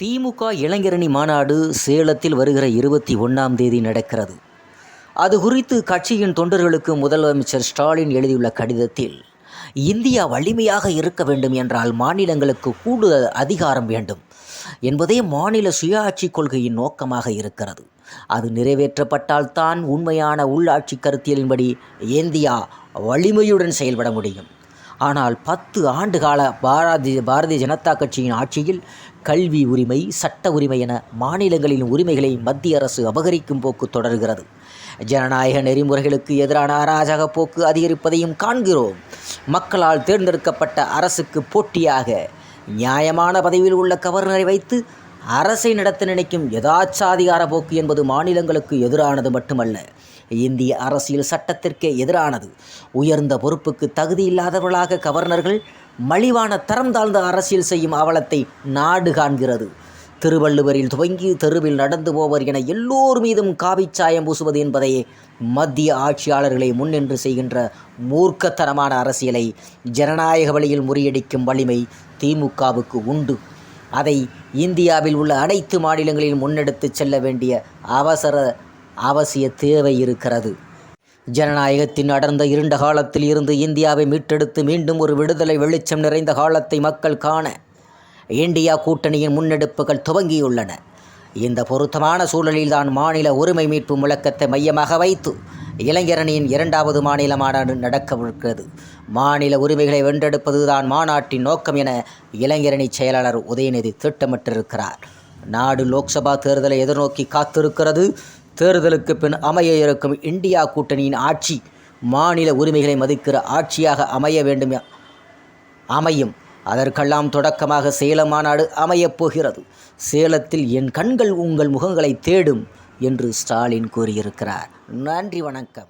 திமுக இளைஞரணி மாநாடு சேலத்தில் வருகிற இருபத்தி ஒன்றாம் தேதி நடக்கிறது. அது குறித்து கட்சியின் தொண்டர்களுக்கு முதலமைச்சர் ஸ்டாலின் எழுதியுள்ள கடிதத்தில் இந்தியா வலிமையாக இருக்க வேண்டும் என்றால் மாநிலங்களுக்கு கூடுதல் அதிகாரம் வேண்டும் என்பதே மாநில சுயாட்சி கொள்கையின் நோக்கமாக இருக்கிறது. அது நிறைவேற்றப்பட்டால் தான் உண்மையான உள்ளாட்சி கருத்தியலின்படி இந்தியா வலிமையுடன் செயல்பட முடியும். ஆனால் பத்து ஆண்டுகால பாரதிய பாரதிய ஜனதா கட்சியின் ஆட்சியில் கல்வி உரிமை சட்ட உரிமை என மாநிலங்களின் உரிமைகளை மத்திய அரசு அபகரிக்கும் போக்கு தொடர்கிறது. ஜனநாயக நெறிமுறைகளுக்கு எதிரான அராஜக போக்கு அதிகரிப்பதையும் காண்கிறோம். மக்களால் தேர்ந்தெடுக்கப்பட்ட அரசுக்கு போட்டியாக நியாயமான பதவியில் உள்ள கவர்னரை வைத்து அரசை நடத்த நினைக்கும் யதாச்சாதிகார போக்கு என்பது மாநிலங்களுக்கு எதிரானது மட்டுமல்ல இந்திய அரசியல் சட்டத்திற்கே எதிரானது. உயர்ந்த பொறுப்புக்கு தகுதி இல்லாதவர்களாக கவர்னர்கள் மலிவான தரம் தாழ்ந்த அரசியல் செய்யும் அவலத்தை நாடு காண்கிறது. திருவள்ளுவரில் துவங்கி தெருவில் நடந்து போவர் என எல்லோர் மீதும் காவிச்சாயம் பூசுவது என்பதையே மத்திய ஆட்சியாளர்களை முன்னின்று செய்கின்ற மூர்க்கத்தனமான அரசியலை ஜனநாயக வழியில் முறியடிக்கும் வலிமை திமுகவுக்கு உண்டு. அதை இந்தியாவில் உள்ள அனைத்து மாநிலங்களிலும் முன்னெடுத்து செல்ல வேண்டிய அவசர அவசிய தேவை இருக்கிறது. ஜனநாயகத்தின் அடர்ந்த இருண்ட காலத்தில் இருந்து இந்தியாவை மீட்டெடுத்து மீண்டும் ஒரு விடுதலை வெளிச்சம் நிறைந்த காலத்தை மக்கள் காண இந்தியா கூட்டணியின் முன்னெடுப்புகள் துவங்கியுள்ளன. இந்த பொருத்தமான சூழலில்தான் மாநில உரிமை மீட்பு முழக்கத்தை மையமாக வைத்து இளைஞரணியின் இரண்டாவது மாநில மாநாடு நடக்கவிருக்கிறது மாநில உரிமைகளை வென்றெடுப்பதுதான் மாநாட்டின் நோக்கம் என இளைஞரணி செயலாளர் உதயநிதி திட்டமிட்டிருக்கிறார். நாடு லோக்சபா தேர்தலை எதிர்நோக்கி காத்திருக்கிறது. தேர்தலுக்கு பின் அமைய இருக்கும் இந்தியா கூட்டணியின் ஆட்சி மாநில உரிமைகளை மதிக்கிற ஆட்சியாக அமைய வேண்டும் அமையும். அதற்கெல்லாம் தொடக்கமாக சேலம் மாநாடு அமையப் போகிறது. சேலத்தில் என் கண்கள் உங்கள் முகங்களை தேடும் என்று ஸ்டாலின் கூறியிருக்கிறார். நன்றி வணக்கம்.